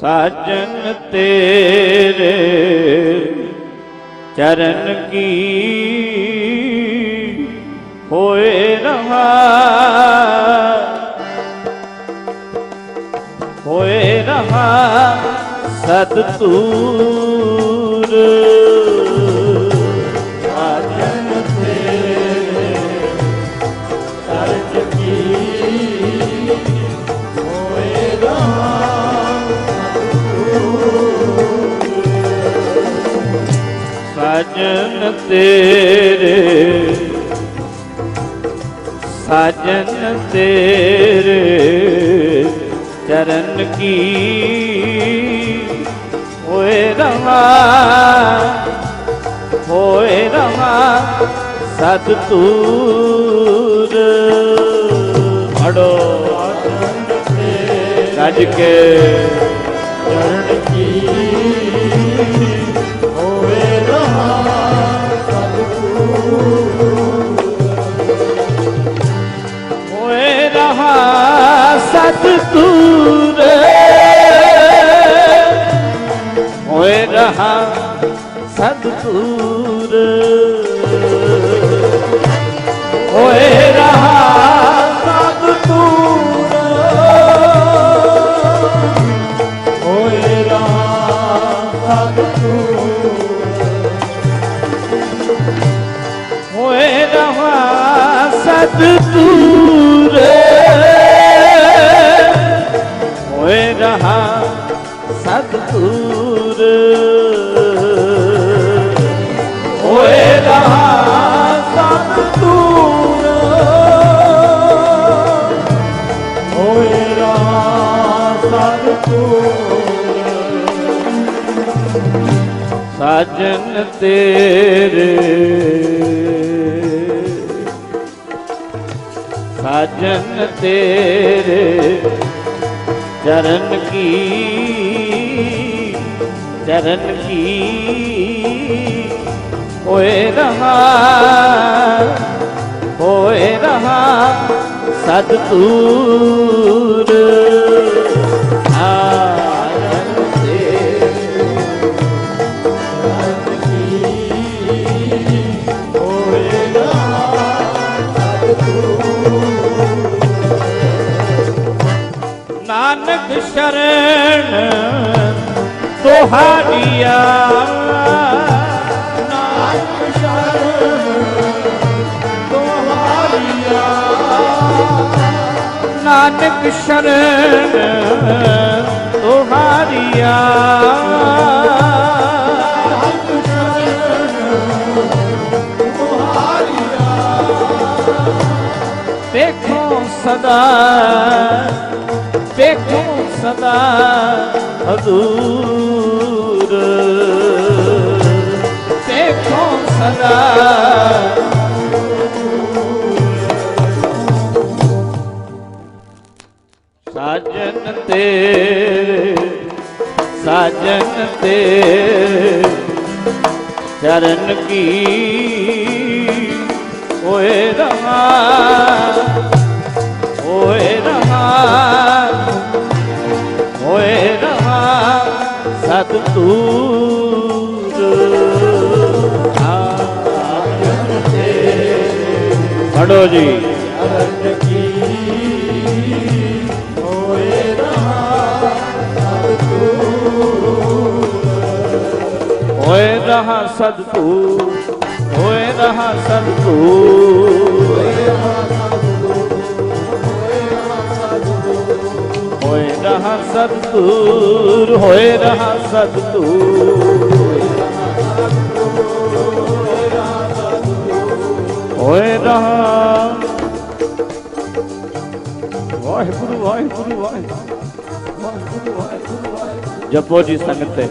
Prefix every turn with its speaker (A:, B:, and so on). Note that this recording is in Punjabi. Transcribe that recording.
A: ਸਾਜਨ ਤੇਰੇ ਚਰਨ ਕੀ ਹੋਏ ਰਹਾ? ਹੋਏ ਰਹਾ ਸਤ ਤੂਰ ਤੇਰੇ ਸਾਜਨ ਤੇਰੇ ਚਰਨ ਕੀ? ਹੋਏ ਰਹਾ ਹੋਏ ਰਹਾ ਸਤ ਤੂਰ ਅੜੋ ਗੱਜ ਕੇ। ਚਰਨ ਕੀ? ਸਤਿਗੁਰ ਹੋਏ ਰਹਾ ਸਤਿਗੁਰ ਹੋਏ ਰਹਾ ਸਤਿਗੁਰ ਹੋਏ ਰਹਾ ਸਤਿਗੁਰ ਹੋਏ ਰਹਾ ਸਤਿਗੁਰ ਸਤਿਗੁਰ ਹੋਏ ਰਹਾ ਸਤਿਗੁਰ ਹੋਏ ਰਹਾ ਸਤਿਗੁਰ ਸਾਜਨ ਤੇਰੇ। ਸਾਜਨ ਤੇਰੇ। ਚਰਨ ਕੀ चरण की होए रहा होए रहा सतूर ਨਾਨਕ ਸ਼ਰਣ ਤੁਹਾਡੀਆ ਨਾਨਕ ਸ਼ਰਨ ਤੁਹਾਡੀਆ ਨਾਨਕ ਸ਼ਰਨ ਤੁਹਾਡੀਆ ਵੇਖੋ ਸਦਾ ਵੇਖੋ ਸਦਾ ਹਜ਼ੂਰ। ਵੇਖੋ ਸਦਾ ਸਾਜਨ ਤੇਰੇ ਸਾਜਨ ਤੇਰੇ ਚਰਨ ਕੀ ਹੋਏ ਰਹਾ ਖੜੋ ਜੀ। ਹੋਏ ਰਹਾ ਸਦਕੂ ਹੋਏ ਰਹਾ ਸਦਕੂ ਹੋਏ ਰਹਾ ਸਦਕੂ ਹੋਏ ਰਹਾ ਸਦਕੂ ਹੋਏ ਰਹਾ ਵਾਹਿਗੁਰੂ ਵਾਹਿਗੁਰੂ। ਵਾਹਿਗੁਰੂ ਵਾਹਿਗੁਰੂ ਵਾਹਿਗੁਰੂ। ਜਪੋ ਜੀ ਸੰਗਤ ਤੇ।